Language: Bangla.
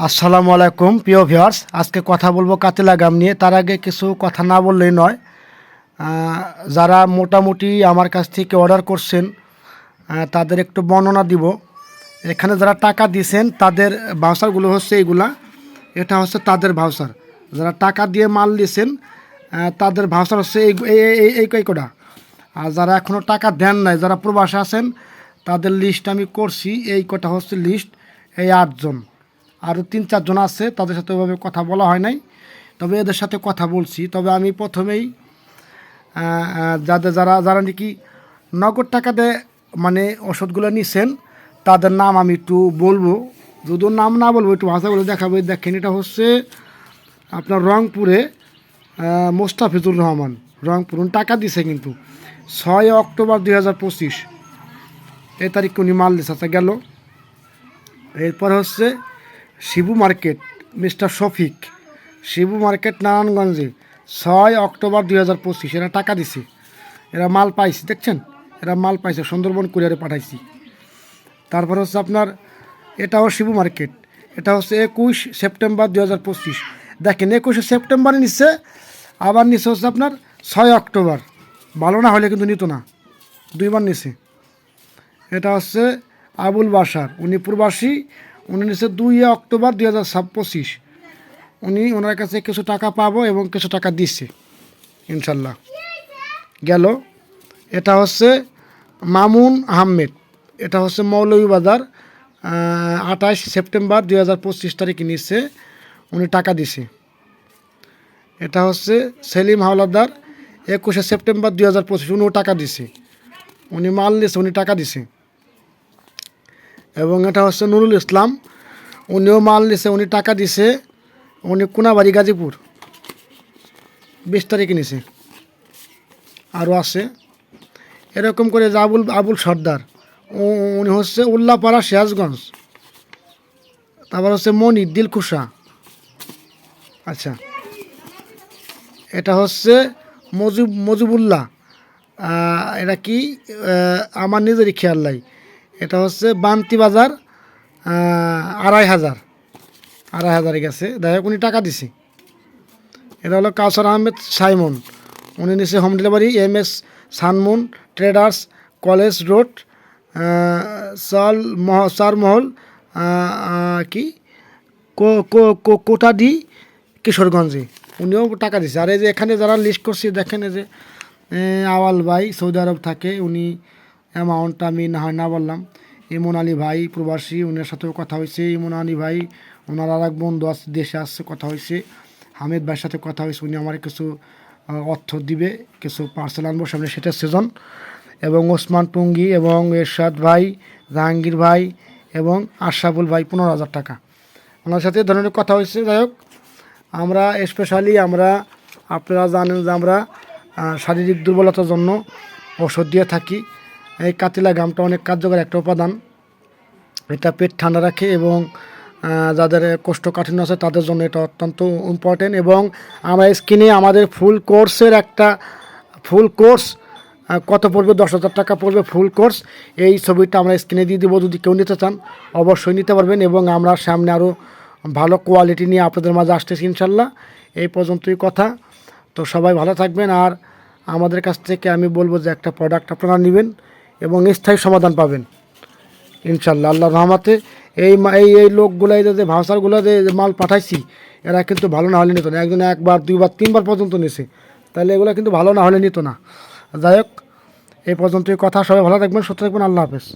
আসসালামু আলাইকুম, প্রিয় ভিউয়ার্স। আজকে কথা বলব কাতিলা গাম নিয়ে। তার আগে কিছু কথা না বললেই নয়। যারা মোটামুটি আমার কাছ থেকে অর্ডার করছেন তাদের একটু বর্ণনা দিব। এখানে যারা টাকা দিয়েছেন, তাদের ভাউচারগুলো হচ্ছে এইগুলা। এটা হচ্ছে তাদের ভাউচার। যারা টাকা দিয়ে মাল দিয়েছেন তাদের ভাউচার হচ্ছে এই, এই- এই- এই এই কটা আর যারা এখনও টাকা দেন নাই, যারা প্রবাসে আছেন, তাদের লিস্ট আমি করছি। এই কটা হচ্ছে লিস্ট এই আটজন। আরও তিন চারজন আছে, তাদের সাথে ওইভাবে কথা বলা হয় নাই। তবে এদের সাথে কথা বলছি। তবে আমি প্রথমেই যাদের যারা যারা নাকি নগদ টাকা দিয়ে মানে ওষুধগুলো নিছেন, তাদের নাম আমি একটু বলব। যদিও নাম না বলব, একটু ভাষাগুলো দেখাবো। দেখেন, এটা হচ্ছে আপনার রংপুরে মোস্তাফিজুর রহমান। রংপুর টাকা দিছে কিন্তু। ছয় অক্টোবর দুই হাজার পঁচিশ। এই তারিখ উনি মাল দিছে আচ্ছা গেল। এরপর হচ্ছে Shibu market, mister Shafiq. Shibu market, নারায়ণগঞ্জে ছয় অক্টোবর দুই হাজার পঁচিশ। এরা টাকা দিছে। এরা মাল পাইছে, দেখছেন? এরা মাল পাইছে, সুন্দরবন কুরিয়ারে পাঠাইছি। তারপর হচ্ছে আপনার, এটাও শিবু মার্কেট। এটা হচ্ছে একুশ সেপ্টেম্বর দুই হাজার পঁচিশ। দেখেন, একুশে সেপ্টেম্বরে নিচ্ছে আবার নিচ্ছে হচ্ছে আপনার ছয় অক্টোবর। ভালো না হলে কিন্তু নিত না। দুইবার নিছে। এটা হচ্ছে আবুল বাসার উনি প্রবাসী উনি নিচ্ছে দুই অক্টোবর দুই হাজার পঁচিশ উনি ওনার কাছে কিছু টাকা পাবো এবং কিছু টাকা দিচ্ছে ইনশাল্লাহ। গেল। এটা হচ্ছে মামুন আহমেদ। এটা হচ্ছে মৌলভীবাজার আঠাশ সেপ্টেম্বর দুই হাজার পঁচিশ তারিখে নিচ্ছে উনি টাকা দিছে। এটা হচ্ছে সেলিম হাওলাদার, একুশে সেপ্টেম্বর দুই হাজার পঁচিশ। উনিও টাকা দিছে। উনি মাল দিছে উনি টাকা দিছে। এবং এটা হচ্ছে নুরুল ইসলাম। উনিও মাল দিছে উনি টাকা দিছে, উনি কোনাবাড়ি গাজীপুর। বিশ তারিখে নিছে। আরও আছে। এরকম করে যে আবুল আবুল সর্দার উনি হচ্ছে উল্লাপাড়া সিরাজগঞ্জ। তারপর হচ্ছে মনি দিলখুশা। আচ্ছা। এটা হচ্ছে মজুব মজিবুল্লাহ। এটা কি? আমার নিজেরই খেয়াল নাই। এটা হচ্ছে বান্তি বাজার আড়াই হাজার। আড়াই হাজারে গেছে। যাই উনি টাকা দিছে। এটা হলো কাউসার আহমেদ সাইমন। উনি নিছে home delivery M S Sunmoon traders college, road সাল মহ কো- কো- কোটাডি, কিশোরগঞ্জে। উনিও টাকা দিছে। আর এই যে এখানে যারা লিস্ট করছি, দেখেন এই যে আওয়াল ভাই সৌদি আরব থাকে, উনি অ্যামাউন্টটা আমি না হয় না বললাম। ইমন আলী ভাই প্রবাসী, উনার সাথেও কথা হয়েছে। ইমন আলী ভাই ওনার আর এক বন্ধু আছে, দেশে আসছে কথা হয়েছে। হামিদ ভাইয়ের সাথে কথা হয়েছে, উনি আমার কিছু অর্থ দিবে, কিছু পার্সেল আনব সামনে সেটা সিজন এবং ওসমান টুঙ্গি এবং এরশাদ ভাই, জাহাঙ্গীর ভাই এবং আশরাফুল ভাই, পনেরো হাজার টাকা। ওনার সাথে ধরনের কথা হয়েছে। যাই হোক, আমরা স্পেশালি আমরা, আপনারা জানেন যে আমরা শারীরিক দুর্বলতার জন্য ওষুধ দিয়ে থাকি। এই কাতিলা গামটা অনেক কার্যকর একটা উপাদান। এটা পেট ঠান্ডা রাখে এবং যাদের কোষ্ঠকাঠিন্য আছে তাদের জন্য এটা অত্যন্ত ইম্পর্টেন্ট এবং আমরা স্কিনে আমাদের ফুল কোর্সের একটা ফুল কোর্স কত পড়বে? দশ হাজার টাকা পড়বে ফুল কোর্স এই ছবিটা আমরা স্ক্রিনে দিয়ে দেবো যদি কেউ নিতে চান, অবশ্যই নিতে পারবেন এবং আমরা সামনে আরও ভালো কোয়ালিটি নিয়ে আপনাদের মাঝে আসতেছি ইনশাল্লাহ। এই পর্যন্তই কথা। তো সবাই ভালো থাকবেন আর আমাদের কাছ থেকে আমি বলব যে একটা প্রোডাক্ট আপনারা নেবেন। এবং স্থায়ী সমাধান পাবেন। ইনশাল্লাহ আল্লাহ রহমাতে এই এই এই লোকগুলাই যে ভাষারগুলো যে মাল পাঠাইছি, এরা কিন্তু ভালো না হলে নিত না। একজন একবার, দুইবার, তিনবার পর্যন্ত নিছে। তাহলে এগুলো কিন্তু ভালো না হলে নিত না। যাই হোক, এই পর্যন্ত কথা। সবাই ভালো থাকবেন, সুস্থ থাকবেন। আল্লাহ হাফেজ।